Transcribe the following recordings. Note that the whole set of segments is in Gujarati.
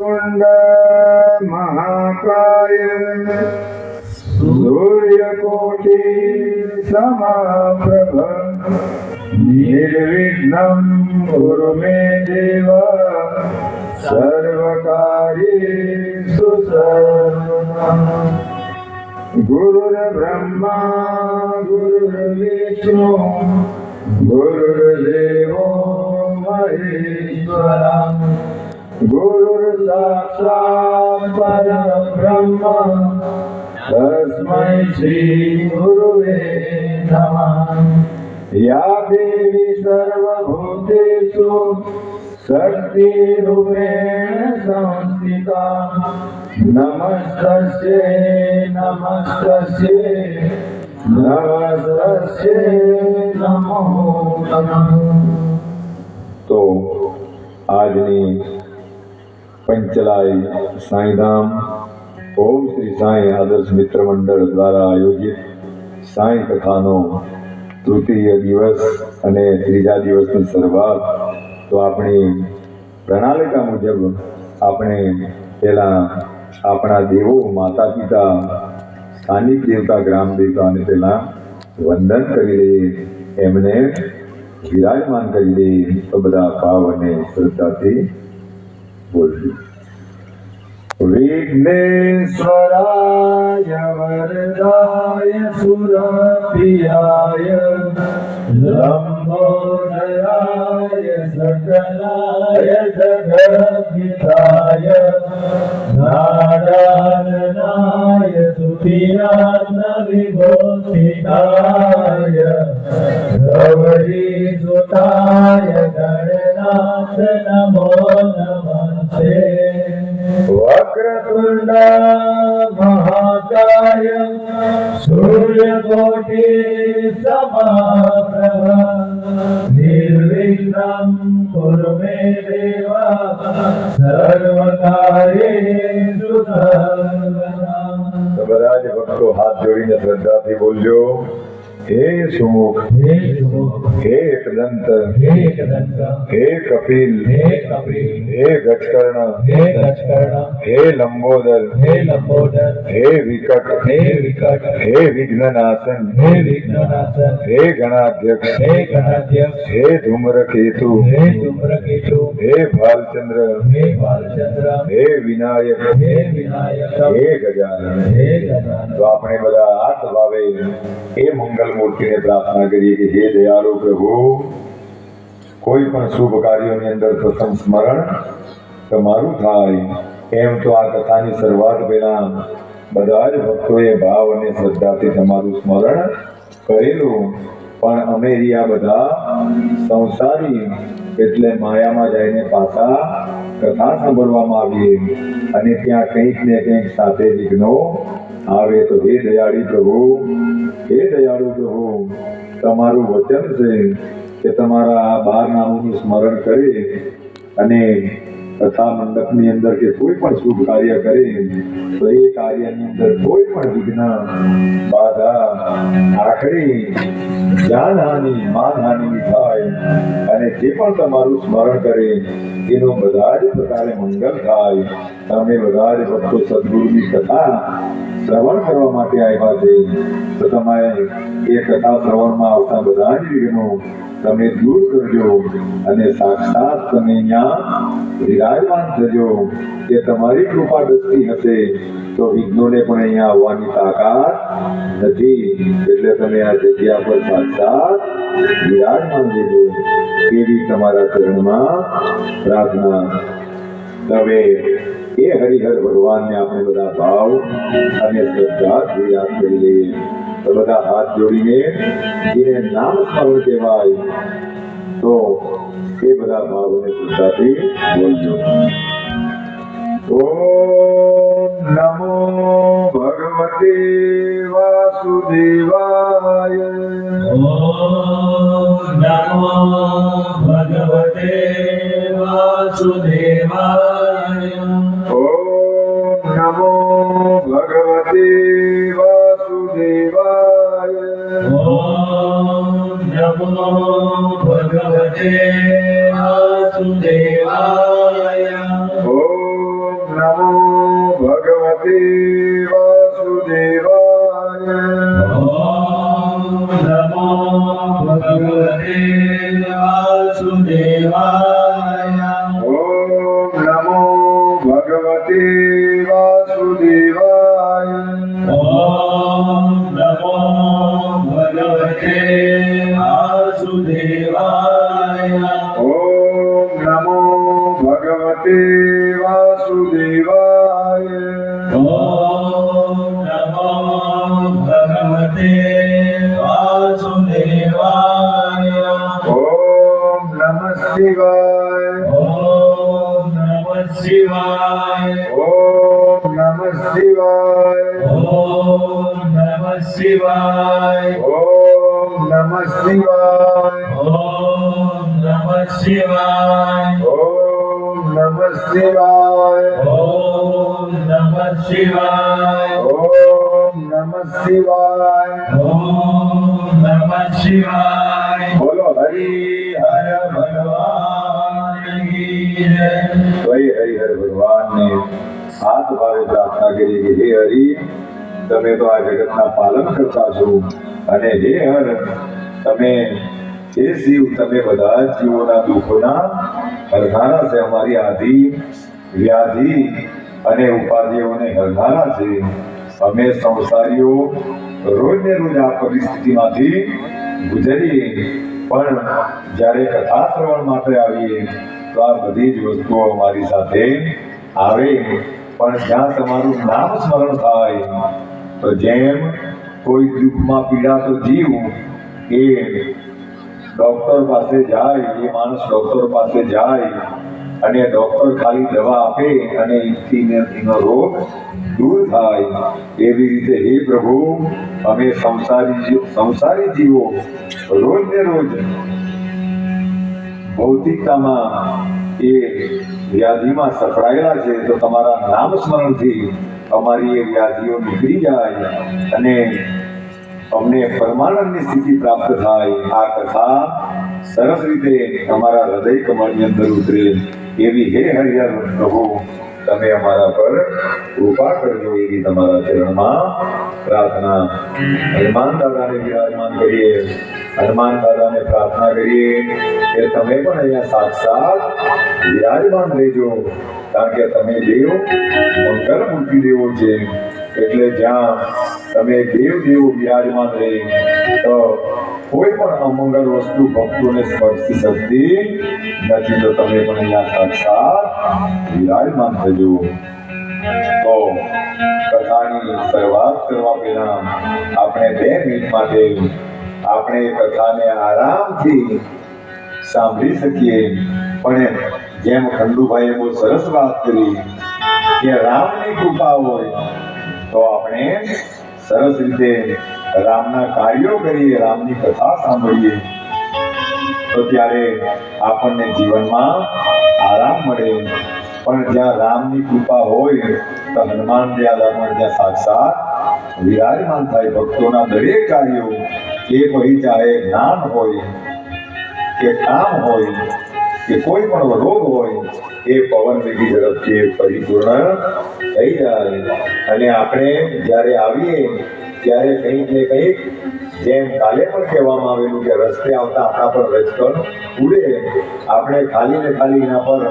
कुण्ड महाकाय सूर्यकोटि समाप्रभ निर्विघ्नं कुरु मे देव सर्वकार्येषु सर्वदा गुरुर्ब्रह्मा गुरुर्विष्णु गुरुर्देवो महेश्वरा ગુરુર્સાક્ષાત પરમ બ્રહ્મ તસ્મૈ શ્રી ગુરુવે નમઃ યા દેવી સર્વભૂતેષુ શક્તિરૂપેણ સંસ્થિતા નમસ્તસ્યે નમસ્તસ્યે નમસ્તસ્યે નમો નમઃ તો આજની પંચલાઈ સાંઈધામ. ઓમ શ્રી સાંઈ આદર્શ મિત્ર મંડળ દ્વારા આયોજિત સાંઈ કથાનો તૃતીય દિવસ અને ત્રીજા દિવસની શરૂઆત. તો આપણી પ્રણાલિકા મુજબ આપણે પહેલાં આપણા દેવો માતા પિતા સ્થાનિક દેવતા, ગ્રામ દેવતાને પહેલાં વંદન કરી દઈએ, એમને વિરાજમાન કરી દઈએ. તો બધા ભાવ અને શ્રદ્ધાથી બોલશું વિઘ્નેશ્વરાય વરદાય સુરપિયાય લંબોદરાય સકલાય જગદિતાય નારાયણાય સુતિયાન વિભૂષિતાય ગૌરી સુતાય ગણનાથ નમો. નમસ્તે વક્રતુંડ મહાકાય સૂર્યકોટિ સમાપ્રભ નિર્વિઘ્નં કુરુ મે દેવ સર્વકાર્યેષુ સર્વદા બધા જ ભક્તો હાથ જોડીને શ્રદ્ધાથી બોલજો હે સુમુખ હે એકદંત હે કપિલ હે ગજકર્ણ હે લંબોદર હે વિકટ હે વિઘ્નનાશન હે ગણાધ્યક્ષ હે ધૂમ્રકેતુ હે ભાલચંદ્ર હે વિનાયક હે ગજાનન તો આપણે બધા હાથ ભાવે એ મંગલ મૂર્તિને પ્રાર્થના કરીએ કે હે દયાળુ પ્રભુ, કોઈ પણ શુભ કાર્યોની અંદર પ્રથમ સ્મરણ તમારું થાય. એમ તો આ કથાની શરૂઆત પહેલા બધા જ ભક્તોએ ભાવ અને શ્રદ્ધાથી તમારું સ્મરણ કરેલું. પણ અમે આ બધા સંસારી એટલે માયામાં જઈને પાછા કથા સાંભળવામાં આવીએ અને ત્યાં કંઈક ને કંઈક સાથે વિઘ્નો આવે તો હે દયાળી પ્રભુ, હે દયાળુ પ્રભુ, તમારું વચન છે કે તમારા આ બાર નામોનું સ્મરણ કરે અને કથા મંડપની અંદર કે કોઈ પણ શુભ કાર્ય કરે તો એ કાર્યની અંદર કોઈ પણ વિઘ્ન, બાધા આખરે જાનહાનિ, માનહાનિ થાય. અને જે પણ તમારું સ્મરણ કરે, એનો બધા જ પ્રકારે મંગલ થાય. તમે બધા જ ભક્તો સદગુરુની કથા શ્રવણ કરવા માટે આવ્યા છે. તો તમારે એ કથા શ્રવણમાં આવતા બધા જ વિઘ્નો તમે દૂર કરજો અને સાક્ષાત તમે અહીંયા વિરાજમાન થજો. કે તમારી કૃપા દ્રષ્ટિ હશે, તો વિઘ્નોને પણ અહીંયા આવવાની તાકાત નથી. એટલે તમે આ જગ્યા પર સાક્ષાત વિરાજમાન દેજો એવી તમારા ચરણમાં પ્રાર્થના હવે એ હરિહર ભગવાનને આપણે બધા ભાવ અને શ્રદ્ધાથી યાદ કરી લઈએ. તો બધા હાથ જોડીને જેને નામ સ્મરણ કહેવાય, તો એ બધા ભાવોને બોલજો. ઓમ નમો ભગવતે વાસુદેવાય. ઓમ નમો ભગવતે વાસુદેવાય. Om Namo Bhagavate Vasudevaya શિવાય. ઓમ નમઃ શિવાય. ઓમ નમઃ શિવાય. ઓમ નમઃ શિવાય. ઓમ નમઃ શિવાય. ઓમ નમઃ શિવાય. ઓમ નમઃ શિવાય. ઓમ નમઃ શિવાય. બોલો હરી હર ભગવાન હરી હરિ હર ભગવાન ને હાથ ભાવે પ્રાર્થના કરી કે, હે હરિ, તમે તો આ જગતના પાલન કરતા છો અને હે હર, તમે હે શિવ, તમે બધા જ જીવોના દુઃખોના હરધારા છે, અમારી આધિ, વ્યાધિ અને ઉપાધિઓને હરધારા છે. અમે સંસારીઓ રોજ ને રોજ આ પરિસ્થિતિમાંથી ગુજરીએ, પણ જ્યારે કથા શ્રવણ માટે આવીએ, તો આ બધી જ વસ્તુઓ અમારી સાથે આવે. પણ જ્યાં તમારું નામ સ્મરણ થાય, તો જેમ કોઈ દુઃખમાં પીડાતો જીવ એ ડૉક્ટર પાસે જાય, એ માણસ ડૉક્ટર પાસે જાય અને ડૉક્ટર ખાલી દવા આપે અને એનો રોગ દૂર થાય. એવી રીતે હે પ્રભુ, અમે સંસારી જીવ, સંસારી જીવો રોજ ને રોજ ભૌતિકતામાં એ વ્યાધિમાં સફળાયેલા છે, તો તમારા નામ સ્મરણથી અમારી એ વ્યાધિઓ નીકળી જાય અને અમને પરમાનંદની સ્થિતિ પ્રાપ્ત થાય. આ કથા સરસ રીતે અમારા હૃદય કમળની અંદર ઉતરે એવી હે હરિહર પ્રભુ, તમે અમારા પર કૃપા કરજો એવી તમારા ચરણમાં પ્રાર્થના. હનુમાન દાદાને વિરાજમાન કરીએ. હનુમાન દાદાને પ્રાર્થના કરીએ કે તમે પણ અહીંયા સાક્ષાત વિરાજમાન રહેજો. કારણ કે તમે દેવ મંગલ મૂર્તિ દેવો છે. એટલે જ્યાં તમે દેવ, દેવો વિરાજમાન રહે, તો કોઈ પણ અમંગલ વસ્તુ ભક્તોને સ્પર્શી શકતી નથી, તો તમે પણ અહીંયા સાક્ષાત વિરાજમાન થજો તો કથાની શરૂઆત કરવા પહેલા આપણે બે મિનિટ માટે આપણે કથાને આરામથી સાંભળી શકીએ. પણ જેમ ખંડુભાઈએ બહુ સરસ વાત કરી કે રામની કૃપા હોય, તો આપણે સરસ રીતે રામના કાર્યો કરીએ, રામની કથા સાંભળીએ. તો ત્યારે આપણને જીવનમાં આરામ મળે. પણ જ્યાં રામની કૃપા હોય, તો હનુમાન પણ ત્યાં સાક્ષાત વિરાજમાન થાય ભક્તોના દરેક કાર્યો એ પછી ચાહે જ્ઞાન હોય, કે કામ હોય, કે કોઈ પણ રોગ હોય, એ પવન બીજી ઝડપથી પરિપૂર્ણ થઈ જાય. અને આપણે જ્યારે આવીએ, ત્યારે કંઈક ને કંઈક જેમ કાલે પણ કહેવામાં આવેલું કે રસ્તે આવતા આપણા પર રજકણ ઉડે, આપણે ખાલી ને ખાલી એના પર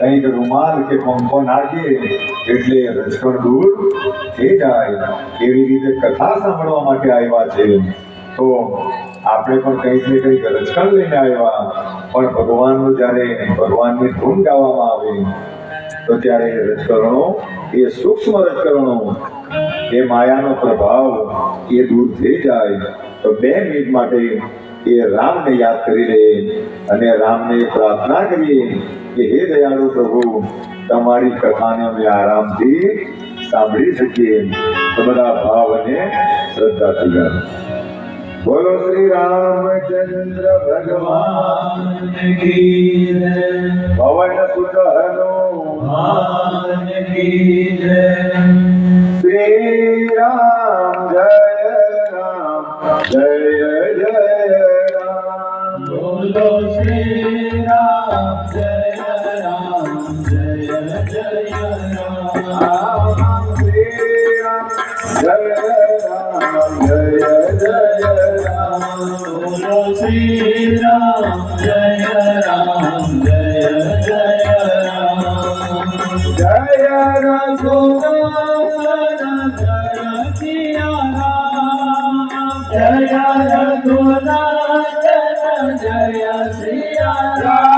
કંઈક રૂમાલ કે પંખો નાખીએ, એટલે રજકણ દૂર થઈ જાય. એવી રીતે કથા સાંભળવા માટે આવ્યા છે. તો આપણે પણ કંઈક ને કંઈક રચકણ લઈને આવ્યા. પણ ભગવાનનું જ્યારે ભગવાનની ધૂન ગાવામાં આવે, તો ત્યારે એ રજકરણો, એ સૂક્ષ્મ રજકરણો, એ માયાનો પ્રભાવ એ દૂર થઈ જાય. તો બે મિનિટ માટે એ રામને યાદ કરી લે અને રામને પ્રાર્થના કરીએ કે હે દયાળુ પ્રભુ, તમારી કથાને અમે આરામથી સાંભળી શકીએ. તો બધા ભાવ અને શ્રદ્ધાથી ગાઓ बोलो श्री रामचंद्र भगवान की पवन सुत हनुमान की श्री राम जय राम, जय जय राम। बोलो श्री राम जय राम, जय जय राम। श्री राम जय राम, जय Jaya Raghunathana Jaya Siya Ram